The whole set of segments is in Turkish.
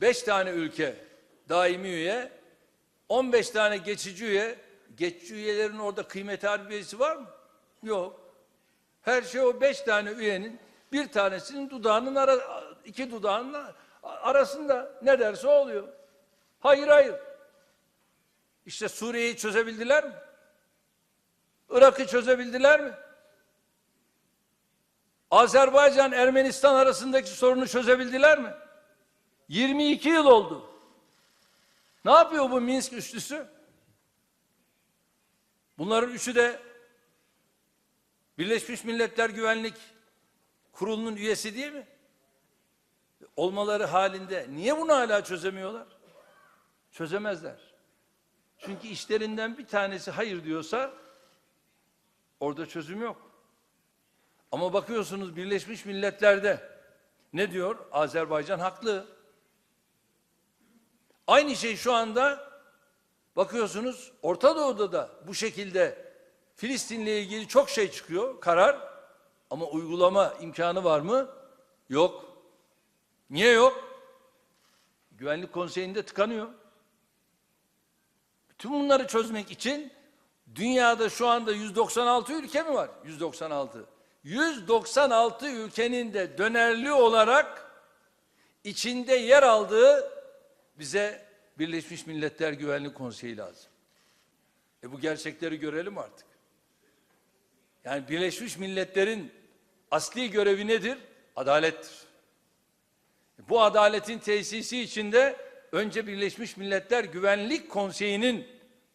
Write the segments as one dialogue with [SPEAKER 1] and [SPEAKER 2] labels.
[SPEAKER 1] 5 tane ülke daimi üye, 15 tane geçici üye. Geçici üyelerin orada kıymeti harbiyesi var mı? Yok. Her şey o 5 tane üyenin bir tanesinin dudağının ara, iki dudağının arasında ne derse oluyor. Hayır hayır. İşte Suriye'yi çözebildiler mi? Irak'ı çözebildiler mi? Azerbaycan Ermenistan arasındaki sorunu çözebildiler mi? 22 yıl oldu. Ne yapıyor bu Minsk üçlüsü? Bunların üçü de Birleşmiş Milletler Güvenlik Kurulu'nun üyesi değil mi? Olmaları halinde niye bunu hala çözemiyorlar? Çözemezler. Çünkü işlerinden bir tanesi hayır diyorsa orada çözüm yok. Ama bakıyorsunuz Birleşmiş Milletler'de ne diyor? Azerbaycan haklı. Aynı şey şu anda bakıyorsunuz Orta Doğu'da da bu şekilde Filistin'le ilgili çok şey çıkıyor, karar ama uygulama imkanı var mı? Yok. Niye yok? Güvenlik Konseyi'nde tıkanıyor. Bütün bunları çözmek için dünyada şu anda 196 ülke mi var? 196. 196 ülkenin de dönerli olarak içinde yer aldığı bize Birleşmiş Milletler Güvenlik Konseyi lazım. E bu gerçekleri görelim artık. Yani Birleşmiş Milletler'in asli görevi nedir? Adalettir. E Bu adaletin tesisi içinde önce Birleşmiş Milletler Güvenlik Konseyi'nin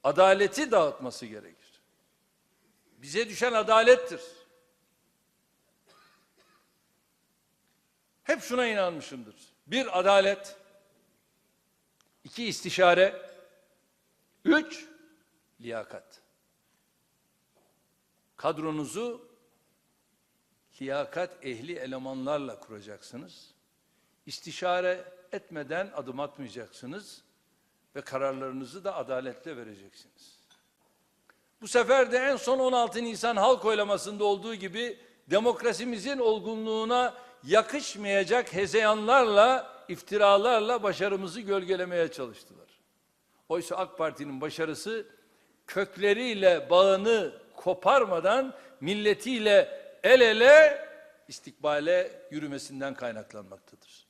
[SPEAKER 1] adaleti dağıtması gerekir. Bize düşen adalettir. Hep şuna inanmışımdır. Bir adalet, iki istişare, üç liyakat. Kadronuzu liyakat ehli elemanlarla kuracaksınız. İstişare etmeden adım atmayacaksınız ve kararlarınızı da adaletle vereceksiniz. Bu sefer de en son 16 Nisan halk oylamasında olduğu gibi demokrasimizin olgunluğuna yakışmayacak hezeyanlarla, iftiralarla başarımızı gölgelemeye çalıştılar. Oysa AK Parti'nin başarısı kökleriyle bağını koparmadan milletiyle el ele istikbale yürümesinden kaynaklanmaktadır.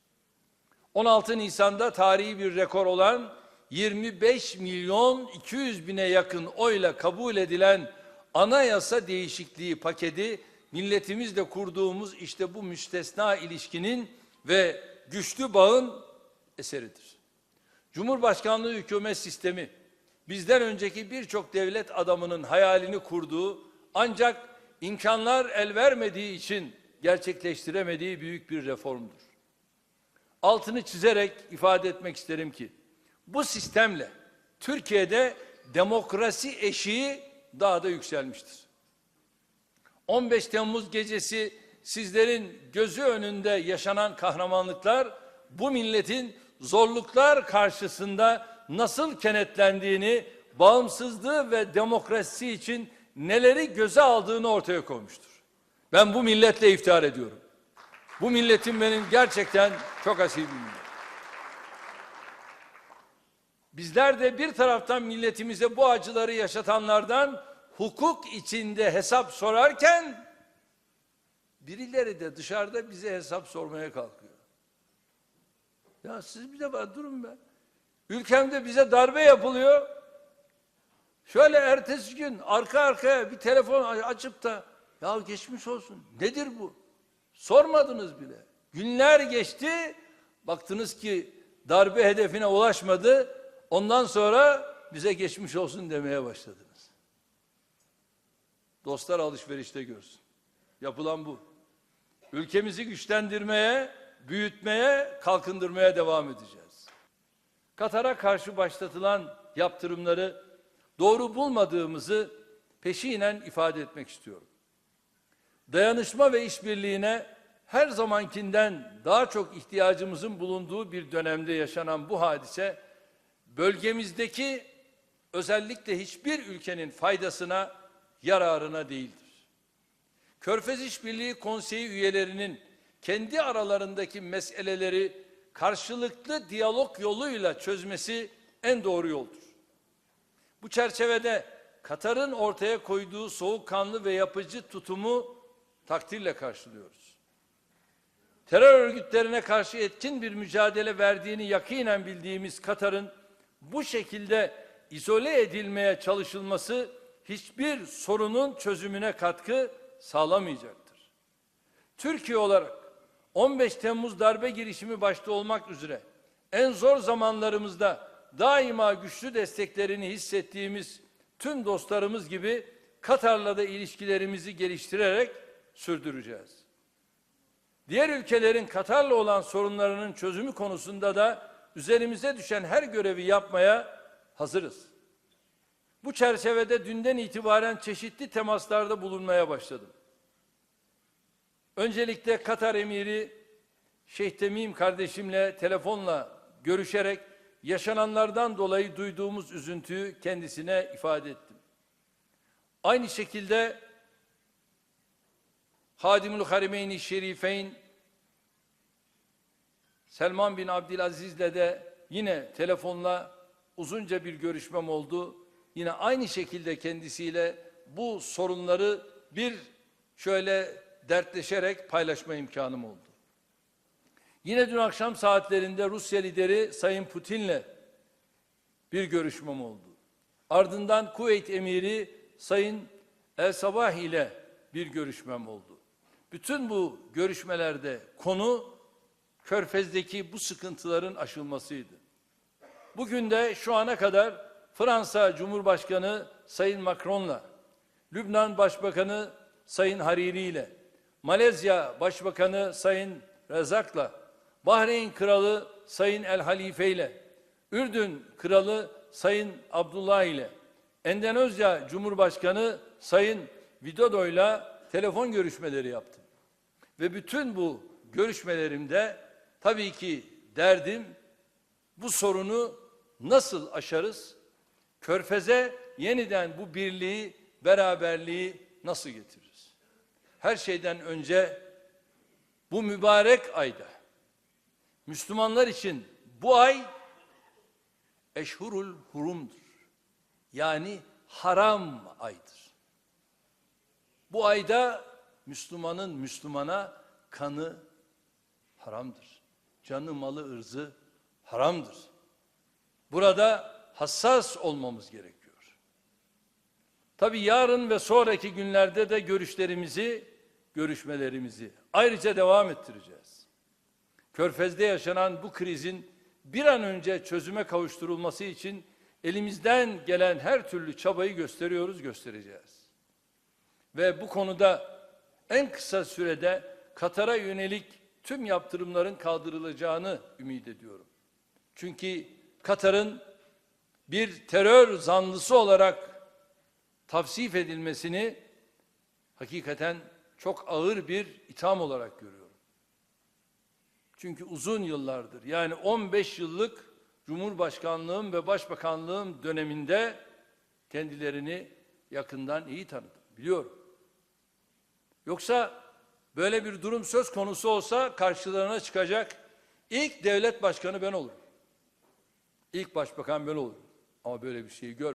[SPEAKER 1] 16 Nisan'da tarihi bir rekor olan 25 milyon 200 bine yakın oyla kabul edilen anayasa değişikliği paketi milletimizle kurduğumuz işte bu müstesna ilişkinin ve güçlü bağın eseridir. Cumhurbaşkanlığı hükümet sistemi bizden önceki birçok devlet adamının hayalini kurduğu ancak imkanlar el vermediği için gerçekleştiremediği büyük bir reformdur. Altını çizerek ifade etmek isterim ki bu sistemle Türkiye'de demokrasi eşiği daha da yükselmiştir. 15 Temmuz gecesi sizlerin gözü önünde yaşanan kahramanlıklar bu milletin zorluklar karşısında nasıl kenetlendiğini, bağımsızlığı ve demokrasi için neleri göze aldığını ortaya koymuştur. Ben bu milletle iftihar ediyorum. Bu milletin benim gerçekten çok asil bir millet. Bizler de bir taraftan milletimize bu acıları yaşatanlardan hukuk içinde hesap sorarken birileri de dışarıda bize hesap sormaya kalkıyor. Ya siz bir de bak durun be. Ülkemde bize darbe yapılıyor. Şöyle ertesi gün arka arkaya bir telefon açıp da ya geçmiş olsun. Nedir bu? Sormadınız bile. Günler geçti. Baktınız ki darbe hedefine ulaşmadı. Ondan sonra bize geçmiş olsun demeye başladınız. Dostlar alışverişte görsün. Yapılan bu. Ülkemizi güçlendirmeye, büyütmeye, kalkındırmaya devam edeceğiz. Katar'a karşı başlatılan yaptırımları doğru bulmadığımızı peşinen ifade etmek istiyorum. Dayanışma ve işbirliğine her zamankinden daha çok ihtiyacımızın bulunduğu bir dönemde yaşanan bu hadise bölgemizdeki özellikle hiçbir ülkenin faydasına, yararına değildir. Körfez İşbirliği Konseyi üyelerinin kendi aralarındaki meseleleri karşılıklı diyalog yoluyla çözmesi en doğru yoldur. Bu çerçevede Katar'ın ortaya koyduğu soğukkanlı ve yapıcı tutumu takdirle karşılıyoruz. Terör örgütlerine karşı etkin bir mücadele verdiğini yakinen bildiğimiz Katar'ın bu şekilde izole edilmeye çalışılması hiçbir sorunun çözümüne katkı sağlamayacaktır. Türkiye olarak 15 Temmuz darbe girişimi başta olmak üzere en zor zamanlarımızda daima güçlü desteklerini hissettiğimiz tüm dostlarımız gibi Katar'la da ilişkilerimizi geliştirerek sürdüreceğiz. Diğer ülkelerin Katar'la olan sorunlarının çözümü konusunda da üzerimize düşen her görevi yapmaya hazırız. Bu çerçevede dünden itibaren çeşitli temaslarda bulunmaya başladım. Öncelikle Katar Emiri Şeyh Temim kardeşimle telefonla görüşerek yaşananlardan dolayı duyduğumuz üzüntüyü kendisine ifade ettim. Aynı şekilde Hadimül Harimeyn-i Şerifeyn Selman bin Abdülaziz'le de yine telefonla uzunca bir görüşmem oldu. Yine aynı şekilde kendisiyle bu sorunları bir şöyle dertleşerek paylaşma imkanım oldu. Yine dün akşam saatlerinde Rusya lideri Sayın Putin'le bir görüşmem oldu. Ardından Kuveyt emiri Sayın El Sabah ile bir görüşmem oldu. Bütün bu görüşmelerde konu Körfez'deki bu sıkıntıların aşılmasıydı. Bugün de şu ana kadar Fransa Cumhurbaşkanı Sayın Macron'la, Lübnan Başbakanı Sayın Hariri ile, Malezya Başbakanı Sayın Rezak'la, Bahreyn Kralı Sayın El Halife ile, Ürdün Kralı Sayın Abdullah ile, Endonezya Cumhurbaşkanı Sayın Widodo ile telefon görüşmeleri yaptım. Ve bütün bu görüşmelerimde tabii ki derdim bu sorunu nasıl aşarız? Körfez'e yeniden bu birliği, beraberliği nasıl getiririz? Her şeyden önce bu mübarek ayda Müslümanlar için bu ay eşhurul hurumdur. Yani haram aydır. Bu ayda Müslümanın Müslümana kanı haramdır. Canı, malı, ırzı haramdır. Burada hassas olmamız gerekiyor. Tabi yarın ve sonraki günlerde de görüşlerimizi, görüşmelerimizi ayrıca devam ettireceğiz. Körfez'de yaşanan bu krizin bir an önce çözüme kavuşturulması için elimizden gelen her türlü çabayı gösteriyoruz, göstereceğiz. Ve bu konuda en kısa sürede Katar'a yönelik tüm yaptırımların kaldırılacağını ümit ediyorum. Çünkü Katar'ın bir terör zanlısı olarak tavsif edilmesini hakikaten çok ağır bir itham olarak görüyorum. Çünkü uzun yıllardır yani 15 yıllık Cumhurbaşkanlığım ve Başbakanlığım döneminde kendilerini yakından iyi tanıdım. Biliyorum. Yoksa böyle bir durum söz konusu olsa karşılarına çıkacak ilk devlet başkanı ben olurum. İlk başbakan ben olurum. Ama böyle bir şeyi gör.